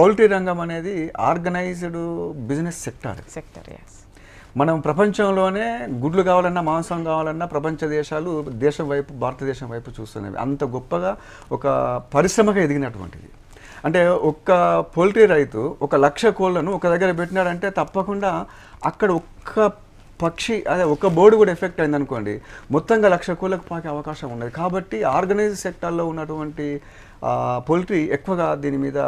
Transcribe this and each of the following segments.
Poultry రంగం అనేది organised business sector. Sector మనం ప్రపంచంలోనే గుడ్లు కావాలన్నా మాంసం కావాలన్నా ప్రపంచ దేశాలు దేశం వైపు భారతదేశం వైపు చూస్తున్నవి. అంత గొప్పగా ఒక పరిశ్రమగా ఎదిగినటువంటిది. అంటే ఒక్క పోల్ట్రీ రైతు ఒక లక్ష కోళ్ళను ఒక దగ్గర పెట్టినాడంటే తప్పకుండా అక్కడ ఒక్క పక్షి అదే ఒక బోర్డు కూడా ఎఫెక్ట్ అయింది అనుకోండి మొత్తంగా లక్ష కోళ్ళకు పాకే అవకాశం ఉన్నది కాబట్టి ఆర్గనైజ్ సెక్టార్లో ఉన్నటువంటి పోల్ట్రీ ఎక్కువగా దీని మీద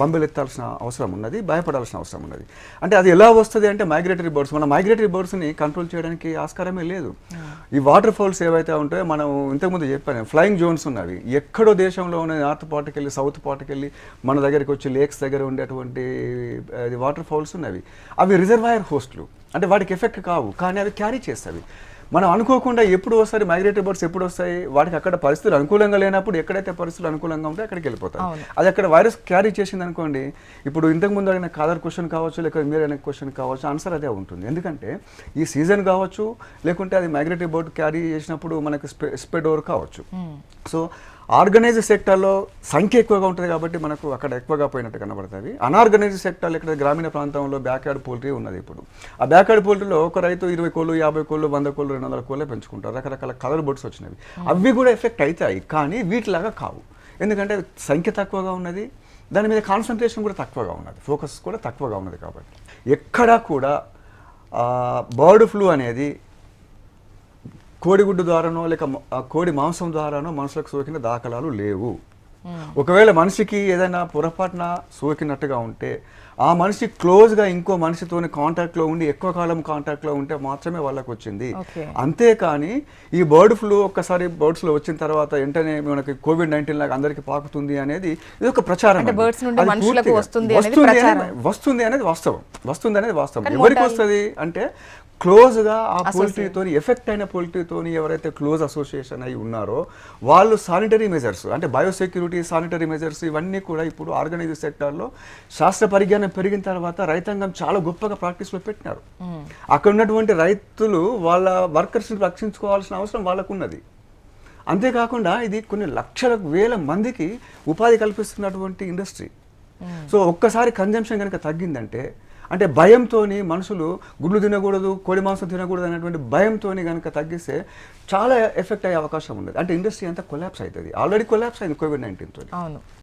బంబెలెత్తాల్సిన అవసరం ఉన్నది భయపడాల్సిన అవసరం ఉన్నది. అంటే అది ఎలా వస్తుంది అంటే మైగ్రేటరీ బర్డ్స్. మన మైగ్రేటరీ బర్డ్స్ని కంట్రోల్ చేయడానికి ఆస్కారమే లేదు. ఈ వాటర్ ఫాల్స్ ఏవైతే ఉంటాయో మనం ఇంతకుముందు చెప్పాను ఫ్లయింగ్ జోన్స్ ఉన్నవి. ఎక్కడో దేశంలో ఉన్న నార్త్ పార్ట్కి వెళ్ళి సౌత్ పార్ట్కి వెళ్ళి మన దగ్గరికి వచ్చి లేక్స్ దగ్గర ఉండేటువంటి వాటర్ ఫాల్స్ ఉన్నవి. అవి రిజర్వాయర్ హోస్ట్లు. అంటే వాటికి ఎఫెక్ట్ కావు. కానీ అవి క్యారీ చేస్తాయి. మనం అనుకోకుండా ఎప్పుడు వస్తాయి? మైగ్రేటరీ బర్డ్స్ ఎప్పుడు వస్తాయి? వాటికి అక్కడ పరిస్థితులు అనుకూలంగా లేనప్పుడు ఎక్కడైతే పరిస్థితులు అనుకూలంగా ఉంటే అక్కడికి వెళ్ళిపోతాయి. అది అక్కడ వైరస్ క్యారీ చేసింది అనుకోండి ఇప్పుడు ఇంతకు ముందు అడిగిన కాదర్ క్వశ్చన్ కావచ్చు లేక మీరు అడిగిన క్వశ్చన్ కావచ్చు ఆన్సర్ అదే ఉంటుంది. ఎందుకంటే ఈ సీజన్ కావచ్చు లేకుంటే అది మైగ్రేటరీ బోర్డ్ క్యారీ చేసినప్పుడు మనకు స్పె స్పెడోర్ కావచ్చు. సో ఆర్గనైజ్ సెక్టర్లో సంఖ్య ఎక్కువగా ఉంటుంది కాబట్టి మనకు అక్కడ ఎక్కువగా పోయినట్టు కనబడుతుంది. అనార్గనైజ్ సెక్టర్లో ఇక్కడ గ్రామీణ ప్రాంతంలో బ్యాక్యార్డ్ పోల్ట్రీ ఉన్నది ఇప్పుడు. ఆ బ్యాక్యార్డ్ పోల్ట్రీలో ఒక రైతు ఇరవై కోళ్ళు యాభై కోళ్ళు వంద కోళ్ళు రెండు వందల కోళ్ళే పెంచుకుంటారు. రకరకాల కలర్ బోర్డ్స్ వచ్చినవి. అవి కూడా ఎఫెక్ట్ అవుతాయి కానీ వీటిలాగా కావు. ఎందుకంటే సంఖ్య తక్కువగా ఉన్నది. దాని మీద కాన్సన్ట్రేషన్ కూడా తక్కువగా ఉన్నది. ఫోకస్ కూడా తక్కువగా ఉన్నది కాబట్టి. ఎక్కడా కూడా బర్డ్ ఫ్లూ అనేది కోడిగుడ్డు ద్వారానో లేక కోడి మాంసం ద్వారానో మనుషులకు సోకిన దాఖలాలు లేవు. ఒకవేళ మనిషికి ఏదైనా పొరపాటున సోకినట్టుగా ఉంటే ఆ మనిషి క్లోజ్గా ఇంకో మనిషితోని కాంటాక్ట్లో ఉండి ఎక్కువ కాలం కాంటాక్ట్లో ఉంటే మాత్రమే వాళ్ళకి వచ్చింది. అంతేకాని ఈ బర్డ్ ఫ్లూ ఒక్కసారి బర్డ్స్లో వచ్చిన తర్వాత వెంటనే మనకి కోవిడ్ నైన్టీన్ లాగా అందరికి పాకుతుంది అనేది ఇది ఒక ప్రచారం. వస్తుంది అనేది వాస్తవం. వస్తుంది అనేది వాస్తవం. ఎవరికి వస్తుంది అంటే క్లోజ్గా ఆ. పోల్ట్రీతో ఎఫెక్ట్ అయిన పోల్ట్రీతోని ఎవరైతే క్లోజ్ అసోసియేషన్ అయి ఉన్నారో వాళ్ళు సానిటరీ మెజర్స్ అంటే బయోసెక్యూరిటీ సానిటరీ మెజర్స్ ఇవన్నీ కూడా ఇప్పుడు ఆర్గనైజ్ సెక్టార్లో శాస్త్ర పరిజ్ఞానం పెరిగిన తర్వాత రైతాంగం చాలా గొప్పగా ప్రాక్టీస్లో పెట్టినారు. అక్కడ ఉన్నటువంటి రైతులు వాళ్ళ వర్కర్స్ని రక్షించుకోవాల్సిన అవసరం వాళ్ళకు ఉన్నది అంతేకాకుండా ఇది కొన్ని లక్షల వేల మందికి ఉపాధి కల్పిస్తున్నటువంటి ఇండస్ట్రీ సో ఒక్కసారి కన్జంప్షన్ కనుక తగ్గిందంటే అంటే భయంతోని మనుషులు గుడ్లు తినకూడదు కోడి మాంసం తినకూడదు అనేటువంటి భయంతోని కనుక తగ్గిస్తే చాలా ఎఫెక్ట్ అయ్యే అవకాశం ఉండదు. అంటే ఇండస్ట్రీ అంతా కొలాప్స్ అవుతుంది. ఆల్రెడీ కొలాప్స్ అయింది కోవిడ్ నైన్టీన్తో అవును.